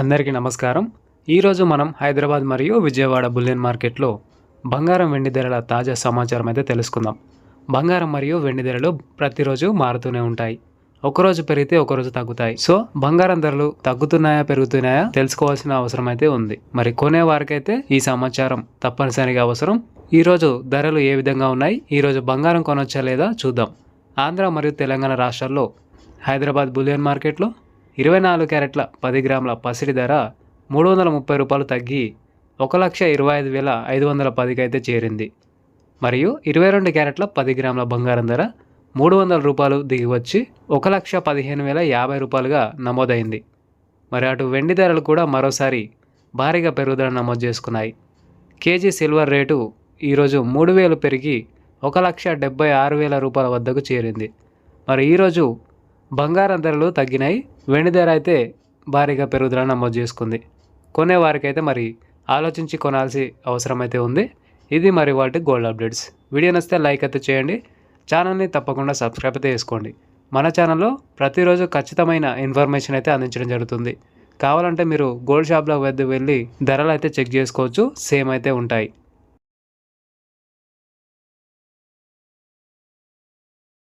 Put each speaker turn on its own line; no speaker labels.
అందరికీ నమస్కారం. ఈరోజు మనం హైదరాబాద్ మరియు విజయవాడ బులియన్ మార్కెట్లో బంగారం వెండి ధరల తాజా సమాచారం అయితే తెలుసుకుందాం. బంగారం మరియు వెండి ధరలు ప్రతిరోజు మారుతూనే ఉంటాయి. ఒకరోజు పెరిగితే ఒకరోజు తగ్గుతాయి. సో బంగారం ధరలు తగ్గుతున్నాయా పెరుగుతున్నాయా తెలుసుకోవాల్సిన అవసరం అయితే ఉంది. మరి కొనే వారికైతే ఈ సమాచారం తప్పనిసరిగా అవసరం. ఈరోజు ధరలు ఏ విధంగా ఉన్నాయి? ఈరోజు బంగారం కొనొచ్చా లేదా చూద్దాం. ఆంధ్ర మరియు తెలంగాణ రాష్ట్రాల్లో హైదరాబాద్ బులియన్ మార్కెట్లో ఇరవై నాలుగు క్యారెట్ల పది గ్రాముల పసిడి ధర మూడు వందల ముప్పై రూపాయలు తగ్గి ఒక లక్ష ఇరవై ఐదు వేల ఐదు వందల పదికి అయితే చేరింది. మరియు ఇరవై రెండు క్యారెట్ల పది గ్రాముల బంగారం ధర మూడు వందల రూపాయలు దిగి వచ్చి ఒక లక్ష పదిహేను వేల యాభై రూపాయలుగా నమోదైంది. మరి అటు వెండి ధరలు కూడా మరోసారి భారీగా పెరుగుదల నమోదు చేసుకున్నాయి. కేజీ సిల్వర్ రేటు ఈరోజు మూడు వేలు పెరిగి ఒక లక్ష డెబ్బై ఆరు వేల రూపాయల వద్దకు చేరింది. మరి ఈరోజు బంగారం ధరలు తగ్గినాయి. వెండి ధర అయితే భారీగా పెరుగుదల నమోదు చేసుకుంది. కొనేవారికైతే మరి ఆలోచించి కొనాల్సి అవసరం అయితే ఉంది. ఇది మరి వాటి గోల్డ్ అప్డేట్స్. వీడియో నచ్చితే లైక్ అయితే చేయండి. ఛానల్ని తప్పకుండా సబ్స్క్రైబ్ అయితే చేసుకోండి. మన ఛానల్లో ప్రతిరోజు ఖచ్చితమైన ఇన్ఫర్మేషన్ అయితే అందించడం జరుగుతుంది. కావాలంటే మీరు గోల్డ్ షాప్లో వద్ద వెళ్ళి ధరలు అయితే చెక్ చేసుకోవచ్చు. సేమ్ అయితే ఉంటాయి.